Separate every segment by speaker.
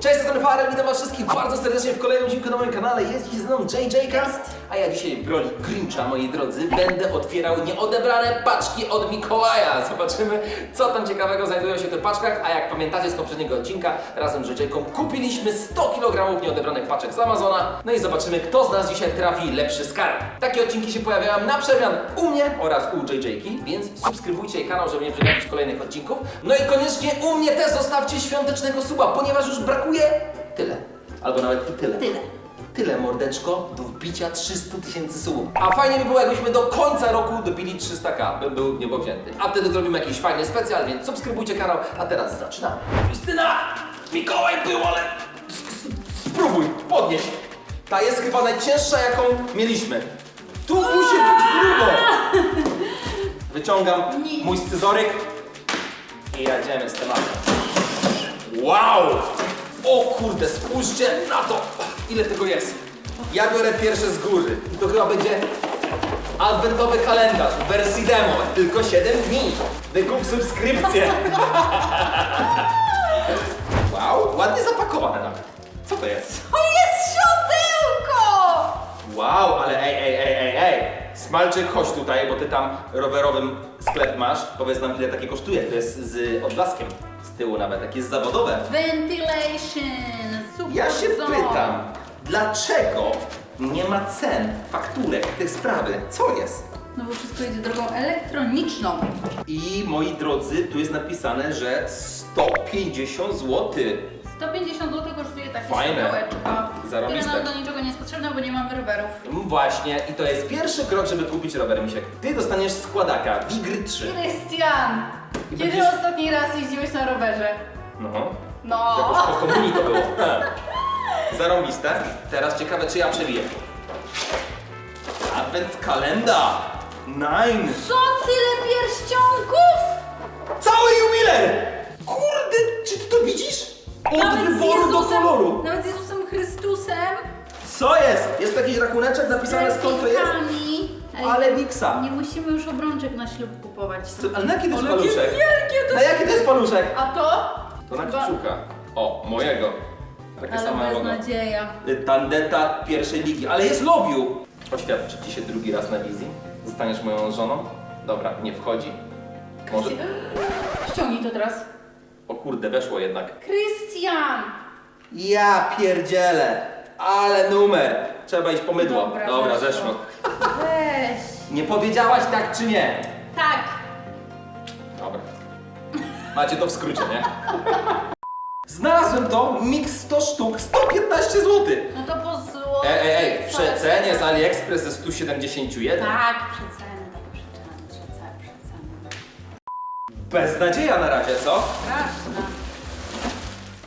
Speaker 1: Cześć, jestem Farel, witam was wszystkich bardzo serdecznie w kolejnym odcinku na moim kanale. Jest dziś ze mną JJ'ka, a ja dzisiaj w roli Grincha, moi drodzy, będę otwierał nieodebrane paczki od Mikołaja. Zobaczymy, co tam ciekawego znajdują się w tych paczkach, a jak pamiętacie z poprzedniego odcinka, razem z JJ'ką kupiliśmy 100 kg nieodebranych paczek z Amazona. No i zobaczymy, kto z nas dzisiaj trafi lepszy skarb. Takie odcinki się pojawiają na przemian u mnie oraz u JJ'ki, więc subskrybujcie jej kanał, żeby nie przegapić kolejnych odcinków. No i koniecznie u mnie też zostawcie świątecznego suba, ponieważ już brakuje tyle. Albo nawet i tyle.
Speaker 2: Tyle.
Speaker 1: Tyle, mordeczko, do wbicia 300 tysięcy subów. A fajnie by było, jakbyśmy do końca roku dobili 300k, bym był niebowzięty. A wtedy zrobimy jakiś fajny specjal, więc subskrybujcie kanał, a teraz zaczynamy. Justyna! Mikołaj był, ale... Spróbuj, podnieś. Ta jest chyba najcięższa, jaką mieliśmy. Tu musi być grubo. Wyciągam mój scyzoryk i jedziemy z tematem. Wow! Kurde, spójrzcie na to! Ile tego jest? Ja biorę pierwsze z góry. I to chyba będzie adwentowy kalendarz w wersji demo. Tylko 7 dni. Wykup subskrypcję. Wow, ładnie zapakowane nawet. Co to jest?
Speaker 2: To jest siodełko!
Speaker 1: Wow, ale ej, ej, ej, ej, ej. Smalczyk, chodź tutaj, bo ty tam rowerowym sklep masz. Powiedz nam, ile takie kosztuje. To jest z odblaskiem. Z tyłu nawet, takie jest zawodowe.
Speaker 2: Ventilation! Super
Speaker 1: Ja się
Speaker 2: zone.
Speaker 1: pytam, dlaczego nie ma cen, fakturek, tych sprawy? Co jest?
Speaker 2: No bo wszystko idzie drogą elektroniczną.
Speaker 1: I moi drodzy, tu jest napisane, że 150 zł.
Speaker 2: 150 zł kosztuje takie
Speaker 1: Fajne.
Speaker 2: siodełeczko. Które
Speaker 1: Zarobiste.
Speaker 2: nam do niczego nie jest potrzebne, bo nie mamy rowerów.
Speaker 1: Właśnie, i to jest pierwszy krok, żeby kupić rower, Misiek. Ty dostaniesz składaka Wigry 3.
Speaker 2: Krystian!
Speaker 1: I
Speaker 2: Kiedy
Speaker 1: będziesz-
Speaker 2: ostatni raz jeździłeś na rowerze?
Speaker 1: No,
Speaker 2: No!
Speaker 1: jakoś po komunii to było. Zarąbiste. Teraz ciekawe, czy ja przebiję. Advent kalenda. Nine.
Speaker 2: Co tyle pierścionków?
Speaker 1: Cały jubiler! Kurde, czy ty to widzisz? Od wyboru do koloru.
Speaker 2: Nawet z Jezusem Chrystusem.
Speaker 1: Co jest? Jest tu jakiś rachuneczek napisane skąd to jest? Ale Wiksa.
Speaker 2: Nie musimy już obrączek na ślub kupować.
Speaker 1: Co- Ale na jaki to jest
Speaker 2: Ale jakie
Speaker 1: paluszek?
Speaker 2: wielkie to
Speaker 1: Na jaki to jest paluszek?
Speaker 2: A to?
Speaker 1: To na
Speaker 2: Chyba-
Speaker 1: kciuka. O, mojego. Takie
Speaker 2: Ale
Speaker 1: same logo.
Speaker 2: beznadzieja.
Speaker 1: Y, Tandeta pierwszej ligi, ale jest lobiu. Oświadczę ci się drugi raz na wizji. Zostaniesz moją żoną? Dobra, nie wchodzi. Może...
Speaker 2: Ściągnij to teraz.
Speaker 1: O kurde, weszło jednak.
Speaker 2: Krystian!
Speaker 1: Ja pierdzielę. Ale numer. Trzeba iść po mydło.
Speaker 2: Dobra,
Speaker 1: Dobra
Speaker 2: zeszło.
Speaker 1: zeszło. Nie powiedziałaś tak czy nie?
Speaker 2: Tak.
Speaker 1: Dobra. Macie to w skrócie, nie? Znalazłem to, mix 100 sztuk, 115 zł.
Speaker 2: No to po złote.
Speaker 1: Ej, ej, ej, w przecenie z AliExpress ze 171.
Speaker 2: Tak, przeceny, tak przeceny, przeceny, przeceny.
Speaker 1: Beznadzieja na razie, co?
Speaker 2: Straszna.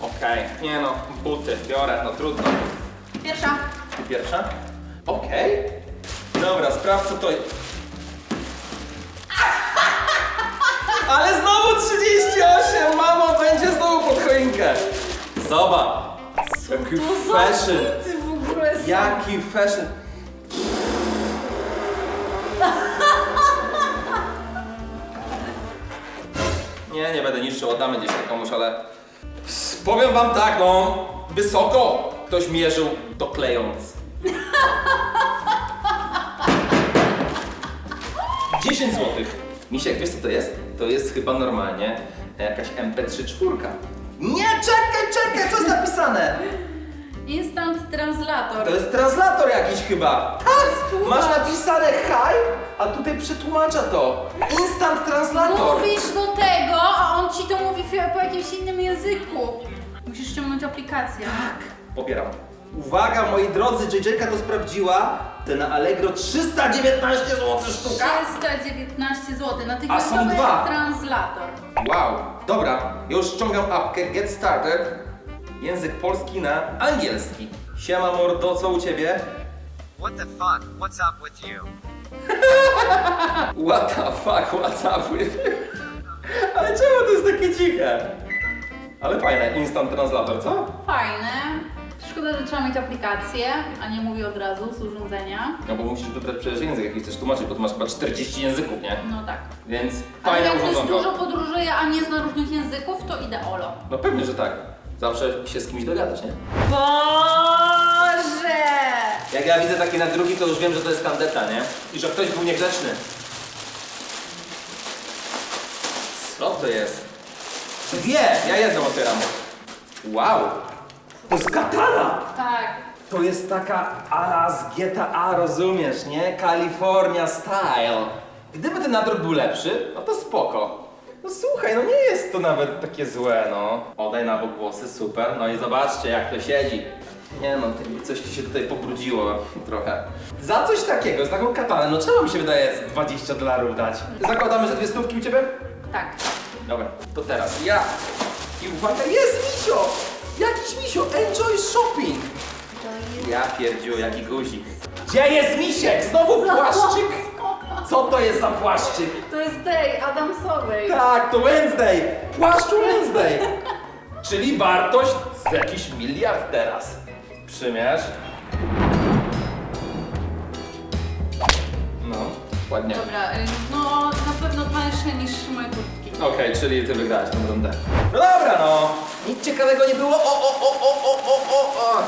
Speaker 1: Okej, nie no, buty biorę, no trudno.
Speaker 2: Pierwsza.
Speaker 1: Ty pierwsza? Okej. Dobra, sprawdź co to jest. Ale znowu 38! Mamo, będzie znowu pod choinkę. Zobacz. Jaki
Speaker 2: To za
Speaker 1: fashion.
Speaker 2: buty w ogóle są.
Speaker 1: Jaki fashion. Nie, nie będę niszczył, oddamy gdzieś to komuś, ale... Powiem wam tak, no, wysoko ktoś mierzył to klejąc. 10 złotych. Misiek, wiesz co to jest? To jest chyba normalnie jakaś MP3 czwórka. Nie, czekaj, czekaj, co jest napisane?
Speaker 2: Instant translator.
Speaker 1: To jest translator jakiś chyba. Tak! Masz napisane hi, a tutaj przetłumacza to. Instant translator.
Speaker 2: Mówisz do tego, a on ci to mówi po jakimś innym języku. Musisz ściągnąć aplikację.
Speaker 1: Tak. Pobieram. Uwaga, moi drodzy, JJ to sprawdziła. Cena Allegro 319 zł sztuka.
Speaker 2: 319 zł.
Speaker 1: A
Speaker 2: Natychmiastowy
Speaker 1: są dwa.
Speaker 2: translator.
Speaker 1: Wow. Dobra, już ściągam apkę Get Started. Język polski na angielski. Siema mordo, co u ciebie?
Speaker 3: What the fuck? What's up with you?
Speaker 1: What the fuck, what's up with you? Ale czemu to jest takie ciche? Ale fajne, instant translator, co?
Speaker 2: Fajne. Szkoda, że trzeba mieć aplikację, a nie mówi od razu z urządzenia.
Speaker 1: No bo musisz wybrać przecież język jakiś chcesz tłumaczyć, bo tu masz chyba 40 języków, nie?
Speaker 2: No tak.
Speaker 1: Więc
Speaker 2: Ale
Speaker 1: fajne
Speaker 2: jak ktoś dużo podróżuje, a nie zna różnych języków, to ideolo.
Speaker 1: No pewnie, że tak. Zawsze się z kimś dogadasz, nie?
Speaker 2: Boże!
Speaker 1: Jak ja widzę takie nadruki, to już wiem, że to jest tandeta, nie? I że ktoś był niegrzeczny. Co to jest? Dwie! Ja jedną otwieram. Wow! To jest katana!
Speaker 2: Tak.
Speaker 1: To jest taka ala z GTA, rozumiesz, nie? California style. Gdyby ten nadruk był lepszy, no to spoko. No słuchaj, no nie jest to nawet takie złe, no. Odaj na bok włosy, super. No i zobaczcie, jak to siedzi. Nie no, ty- coś ci się tutaj pobrudziło trochę. Za coś takiego, z taką katanę, no czemu mi się wydaje z 20 dolarów dać? Zakładamy, że dwie stówki u ciebie?
Speaker 2: Tak.
Speaker 1: Dobra, to teraz ja. I uwaga, jest misio! Jakiś misio, enjoy shopping! Ja pierdziu, jaki guzik. Gdzie jest misiek? Znowu płaszczyk? Co to jest za płaszczyk?
Speaker 2: To jest tej Adamsowej.
Speaker 1: Tak, to Wednesday! Płaszcz Wednesday! Czyli wartość z jakiś miliard teraz. Przymierz. No, ładnie.
Speaker 2: Dobra, y, no na pewno tańsze niż moje kurtki.
Speaker 1: Okej, czyli ty wygrałeś tę rundę. No dobra, no. Nic ciekawego nie było. O, o, o, o, o, o, o, o.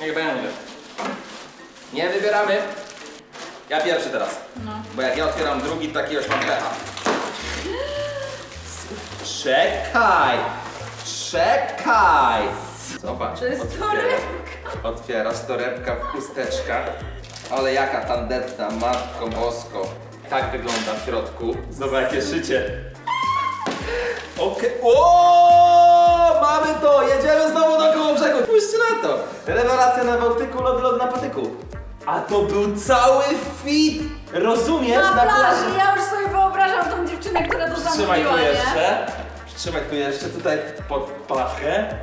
Speaker 1: Niech będzie. Nie wybieramy. Ja pierwszy teraz.
Speaker 2: No.
Speaker 1: Bo jak ja otwieram drugi, to takiego mam pecha. Czekaj! Czekaj! Zobacz.
Speaker 2: To jest torebka.
Speaker 1: Otwierasz torebka w chusteczkach. Ale jaka tandetna, matko bosko. Tak wygląda w środku. Zobacz jakie szycie. Okej. O, Mamy to! Jedziemy znowu do koło brzegu. Spójrzcie na to. Rewelacja na Bałtyku, lody, lody na patyku. A to był cały fit! Rozumiesz?
Speaker 2: Na plaży, ja już sobie wyobrażam tą dziewczynę, która to
Speaker 1: Trzymaj
Speaker 2: zamówiła,
Speaker 1: tu
Speaker 2: nie?
Speaker 1: jeszcze. Trzymaj tu jeszcze, tutaj pod pachę.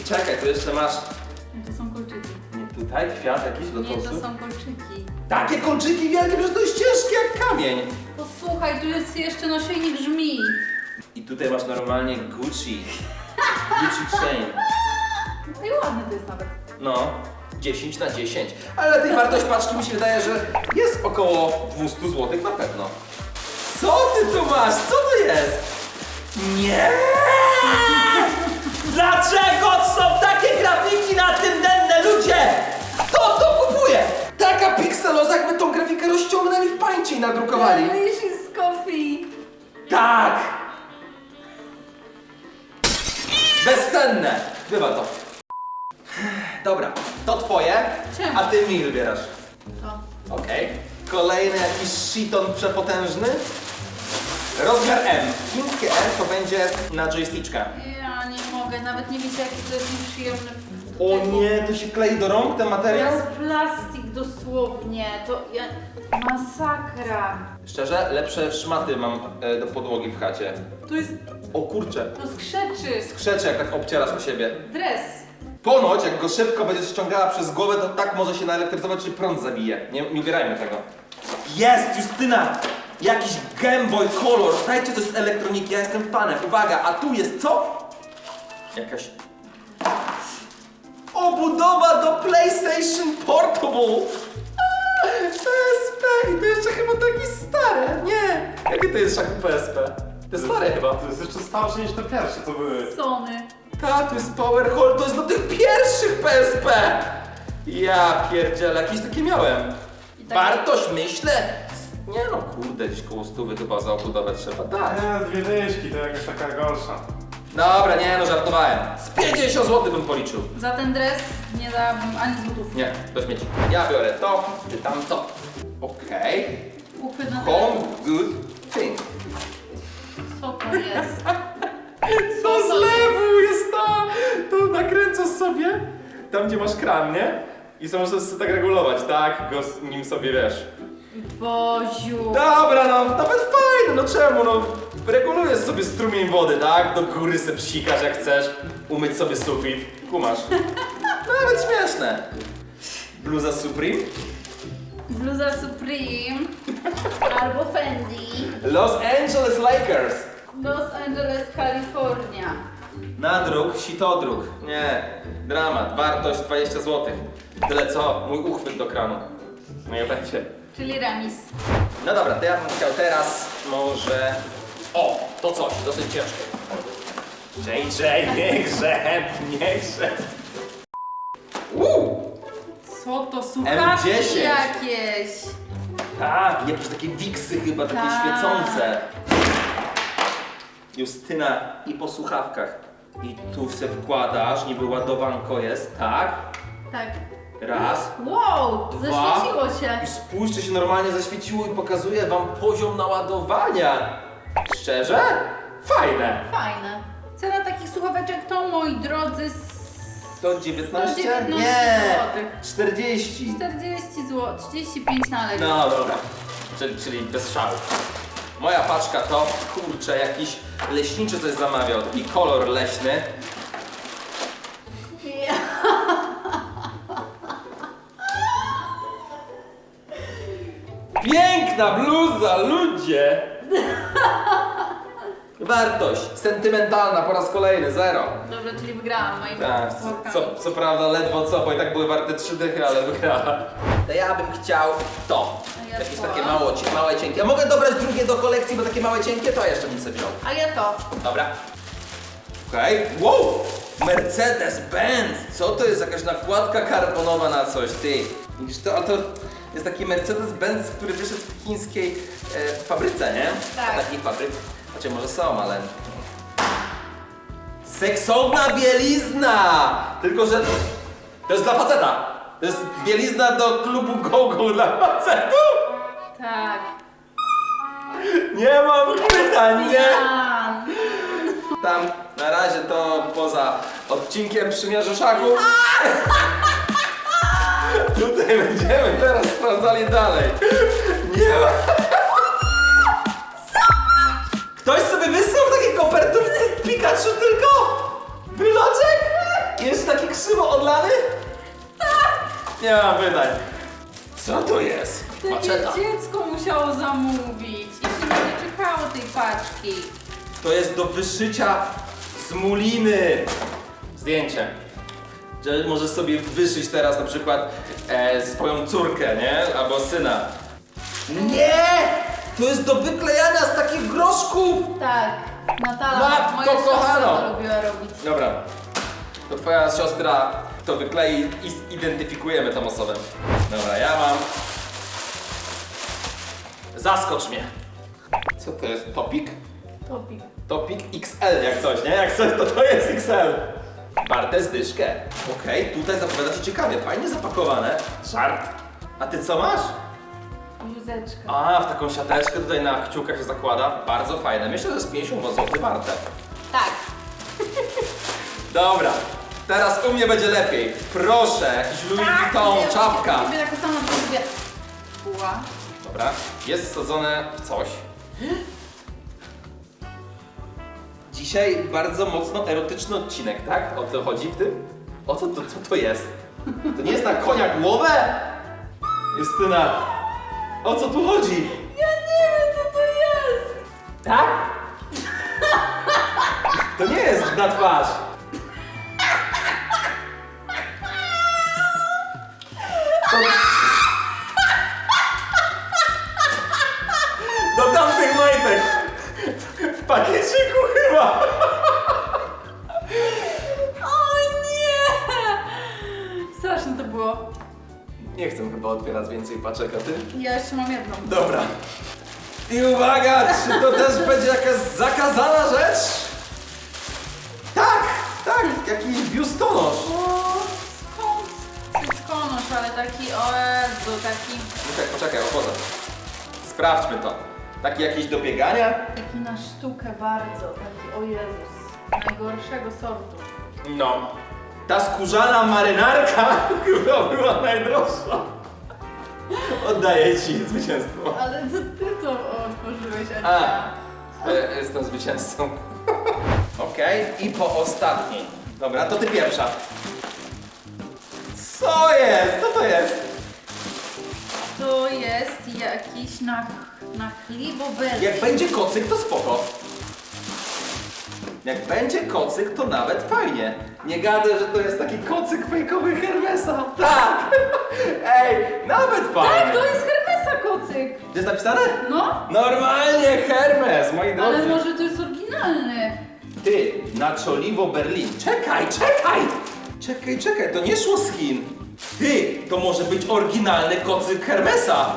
Speaker 1: I czekaj, tu jeszcze masz.
Speaker 2: Nie, to są kolczyki.
Speaker 1: Nie tutaj, kwiat jakiś do
Speaker 2: Nie, to
Speaker 1: tosu.
Speaker 2: są kolczyki.
Speaker 1: Takie kolczyki wielkie, że to jest ciężkie jak kamień.
Speaker 2: Posłuchaj, tu jest jeszcze naszyjnik żmi.
Speaker 1: Tutaj masz normalnie Gucci. Gucci chain.
Speaker 2: No i ładny to jest nawet.
Speaker 1: No, 10 na 10. Ale tej wartość paczki mi się wydaje, że jest około 200 zł na pewno. Co ty tu masz? Co to jest? Nie! Dlaczego są takie grafiki na tym denne ludzie? Kto to kupuje? Taka pikseloza, jakby tą grafikę rozciągnęli w pańcie i nadrukowali.
Speaker 2: Delicious coffee.
Speaker 1: Tak! Bezcenne! Bywa to. Dobra, to twoje,
Speaker 2: Czemu?
Speaker 1: a ty mi wybierasz.
Speaker 2: To.
Speaker 1: Okej. Kolejny jakiś shiton przepotężny. Rozmiar M. Chińskie M to będzie na joysticka.
Speaker 2: Ja nie mogę, nawet nie widzę jaki to jest nieprzyjemny.
Speaker 1: O nie, to się klei do rąk ten
Speaker 2: To
Speaker 1: materiał?
Speaker 2: jest plastik dosłownie, to ja... Masakra.
Speaker 1: Szczerze, lepsze szmaty mam e, do podłogi w chacie.
Speaker 2: To jest...
Speaker 1: O kurcze.
Speaker 2: to skrzeczy.
Speaker 1: Krzeczy jak tak obcierasz o siebie.
Speaker 2: Dres.
Speaker 1: Ponoć, jak go szybko będziesz ściągała przez głowę, to tak może się naelektryzować, że prąd zabije. Nie, nie ubierajmy tego. Jest, Justyna! Jakiś Game Boy Color. Dajcie coś z elektroniki, ja jestem fanem. Uwaga, a tu jest co? Jakaś... Obudowa do PlayStation Portable! PSP! I to jeszcze chyba takie stare. Nie! Jakie to jest szaku PSP? To jest stare chyba.
Speaker 4: To jest jeszcze starsze niż te pierwsze, co były.
Speaker 2: Sony.
Speaker 1: Tak, to jest Power Hold, to jest do tych pierwszych PSP! Ja pierdzielę, jakieś takie miałem.
Speaker 2: I takie-
Speaker 1: Wartość, myślę? Nie no, kurde, gdzieś koło stówy chyba za obudowę trzeba, tak.
Speaker 4: Nie, dwie dyszki, to jakaś taka gorsza.
Speaker 1: Dobra, nie no, żartowałem. Z 50 zł bym policzył.
Speaker 2: Za ten dres nie dałabym ani złotówki.
Speaker 1: Nie, do śmieci. Ja biorę to, ty tamto. Okej.
Speaker 2: Na
Speaker 1: Home good thing.
Speaker 2: Co to jest?
Speaker 1: Co z lewu jest to? To nakręcasz sobie, tam gdzie masz kran, nie? I są możesz sobie tak regulować, tak? Go z nim sobie wiesz.
Speaker 2: Boziu.
Speaker 1: Dobra, no, nawet fajne, no czemu, no. Regulujesz sobie strumień wody, tak? Do góry se psikasz jak chcesz. Umyć sobie sufit. Kumasz. Nawet śmieszne. Bluza Supreme.
Speaker 2: Bluza Supreme. Albo Fendi.
Speaker 1: Los Angeles Lakers.
Speaker 2: Los Angeles, Kalifornia.
Speaker 1: Nadruk, sitodruk. Nie, dramat. Wartość 20 zł. Tyle co mój uchwyt do kranu. No i będzie.
Speaker 2: Czyli remis.
Speaker 1: No dobra, to ja bym chciał teraz może... O, to coś, dosyć ciężkie. JJ, nie grzeb, nie grzeb. Uuu,
Speaker 2: Co to, słuchawki
Speaker 1: M10.
Speaker 2: jakieś?
Speaker 1: tak, jakieś takie wiksy chyba, takie
Speaker 2: Tak.
Speaker 1: świecące. Justyna, i po słuchawkach. I tu se wkładasz, niby ładowanko jest, tak?
Speaker 2: Tak.
Speaker 1: Raz.
Speaker 2: Wow,
Speaker 1: Dwa.
Speaker 2: zaświeciło się.
Speaker 1: I spójrzcie się normalnie zaświeciło i pokazuje wam poziom naładowania. Szczerze? Fajne.
Speaker 2: Fajne. Cena takich słuchaweczek to, moi drodzy,
Speaker 1: 119?
Speaker 2: 119
Speaker 1: Nie!
Speaker 2: złotych.
Speaker 1: 40.
Speaker 2: 40 zł, 35 na lekko.
Speaker 1: No dobra, czyli, czyli bez szału. Moja paczka to, kurczę, jakiś leśniczy coś zamawiał, taki kolor leśny. Piękna bluza, ludzie! Wartość sentymentalna po raz kolejny, zero.
Speaker 2: Dobra, czyli wygrałam moimi
Speaker 1: Tak,
Speaker 2: słuchawkami.
Speaker 1: co, co prawda ledwo co, bo i tak były warte trzy dychy, ale wygrała. To ja bym chciał to.
Speaker 2: A ja
Speaker 1: Jakieś
Speaker 2: to.
Speaker 1: takie mało, małe, cienkie. A mogę dobrać drugie do kolekcji, bo takie małe, cienkie to jeszcze bym sobie wziął.
Speaker 2: A ja to.
Speaker 1: Dobra. Okej. Wow! Mercedes-Benz! Co to jest? Jakaś nakładka karbonowa na coś, ty. Widzisz to? A to jest taki Mercedes-Benz, który wyszedł w chińskiej e, fabryce, nie?
Speaker 2: Tak.
Speaker 1: Takich fabryk. Znaczy może są, ale... Seksowna bielizna! Tylko, że to jest dla faceta. To jest bielizna do klubu go-go dla facetów.
Speaker 2: Tak.
Speaker 1: Nie mam pytań, nie?
Speaker 2: Jan.
Speaker 1: Tam na razie to poza odcinkiem przymierzu szaku. Tutaj będziemy teraz sprawdzali dalej. Nie ma. Ktoś sobie wysłał takie kopertówce Pikachu tylko? Wyloczek? Jest taki krzywo odlany? Nie mam pytań. Co to jest?
Speaker 2: Takie
Speaker 1: Maczeta.
Speaker 2: dziecko musiało zamówić i się nie czekało tej paczki.
Speaker 1: To jest do wyszycia z muliny. Zdjęcie. Że możesz sobie wyszyć teraz na przykład e, swoją córkę, nie? Albo syna. Nie! To jest do wyklejania z takich groszków!
Speaker 2: Tak. Natala,
Speaker 1: Matko
Speaker 2: moja siostra
Speaker 1: kochana.
Speaker 2: to lubiła robić.
Speaker 1: Dobra. To twoja siostra to wyklei i zidentyfikujemy tą osobę. Dobra, ja mam... Zaskocz mnie. Co to jest? Topik?
Speaker 2: Topik.
Speaker 1: Topik XL jak coś, nie? Jak coś, to to jest XL. Warte zdyszkę. Okej, tutaj zapowiada się ciekawie, fajnie zapakowane. Żart. A ty co masz?
Speaker 2: Bluzeczka.
Speaker 1: A, w taką siateczkę tutaj na kciukach się zakłada. Bardzo fajne. Myślę, że z 50 zł warte.
Speaker 2: Tak.
Speaker 1: Dobra, teraz u mnie będzie lepiej. Proszę, jakiś Louis Vuitton,
Speaker 2: Tak, ja
Speaker 1: czapka.
Speaker 2: Lubię taką samą lubię.
Speaker 1: Dobra, jest wsadzone w coś. Dzisiaj bardzo mocno erotyczny odcinek, tak? O co chodzi w tym? O co to, co to jest? To nie jest na konia głowę? Justyna, o co tu chodzi?
Speaker 2: Ja nie wiem co to jest.
Speaker 1: Tak? To nie jest na twarz. To... Do tamtych majtek. W pakieciku chyba.
Speaker 2: O nie! Straszne to było.
Speaker 1: Nie chcę chyba otwierać więcej paczek, a ty?
Speaker 2: Ja jeszcze mam jedną.
Speaker 1: Dobra. I uwaga, czy to też będzie jakaś zakazana rzecz? Tak, tak, jakiś biustonosz.
Speaker 2: O, skąd? Cyckonosz, ale taki, o Jezu, taki,
Speaker 1: Czekaj, poczekaj, opoza. Sprawdźmy to. Takie jakieś do biegania?
Speaker 2: taki na sztukę bardzo, taki, o Jezus, najgorszego sortu.
Speaker 1: No. Ta skórzana marynarka chyba była najdroższa. Oddaję ci zwycięstwo.
Speaker 2: Ale to ty to otworzyłeś, a nie
Speaker 1: A,
Speaker 2: ja.
Speaker 1: e, jestem zwycięzcą. Okej, i po ostatniej. Dobra, to ty pierwsza. Co jest? Co to jest?
Speaker 2: To jest jakiś na, na chlibobel.
Speaker 1: Jak będzie kocyk, to spoko. Jak będzie kocyk, to nawet fajnie. Nie gadę, że to jest taki kocyk fejkowy Hermesa. Tak! Ej, nawet fajnie.
Speaker 2: Tak, to jest Hermesa kocyk.
Speaker 1: To jest napisane?
Speaker 2: No,
Speaker 1: Normalnie Hermes, moi drodzy.
Speaker 2: ale może to jest oryginalny.
Speaker 1: Ty, Naczoliwo Berlin. Czekaj, czekaj! Czekaj, czekaj, to nie szło z Chin. Ty, to może być oryginalny kocyk Hermesa.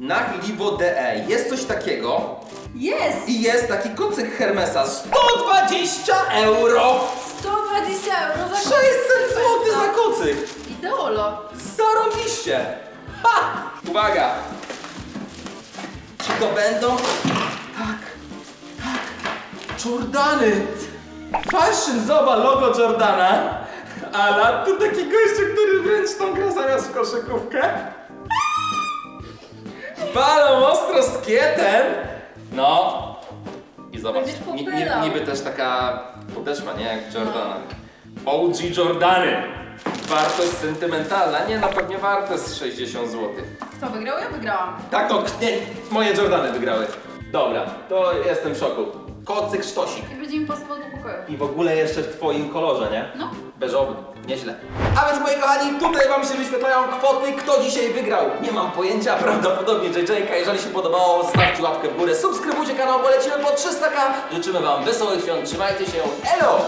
Speaker 1: Nachliwo DE. Jest coś takiego
Speaker 2: Jest!
Speaker 1: i jest taki kocyk Hermesa. 120 euro!
Speaker 2: 120 euro za
Speaker 1: 600 zł za kocyk!
Speaker 2: Ideolo.
Speaker 1: Zarobiście! Ha! Uwaga! Czy to będą? Tak, tak. Jordany! Fashion, logo Jordana. Ala, tu taki gościu, który wręcz tą gra zamiast w koszykówkę. Balą ostro z kietem. No. I zobacz,
Speaker 2: Będziesz
Speaker 1: ni, ni,
Speaker 2: popylał.
Speaker 1: niby też taka podeszła, nie? Jak Jordana. OG Jordany. Wartość sentymentalna. Nie, no pewnie warte z 60 zł.
Speaker 2: Kto wygrał? Ja wygrałam.
Speaker 1: Tak, no, nie, moje Jordany wygrały. Dobra, to jestem w szoku. Kocyk sztosik.
Speaker 2: I będzie mi pasował do pokoju.
Speaker 1: I w ogóle jeszcze w twoim kolorze, nie?
Speaker 2: No.
Speaker 1: Beżowy, nieźle. A więc moi kochani, tutaj wam się wyświetlają kwoty, kto dzisiaj wygrał. Nie mam pojęcia, prawdopodobnie JJ-ka. Jeżeli się podobało, zostawcie łapkę w górę, subskrybujcie kanał, bo lecimy po 300k. Życzymy wam wesołych świąt, trzymajcie się, elo!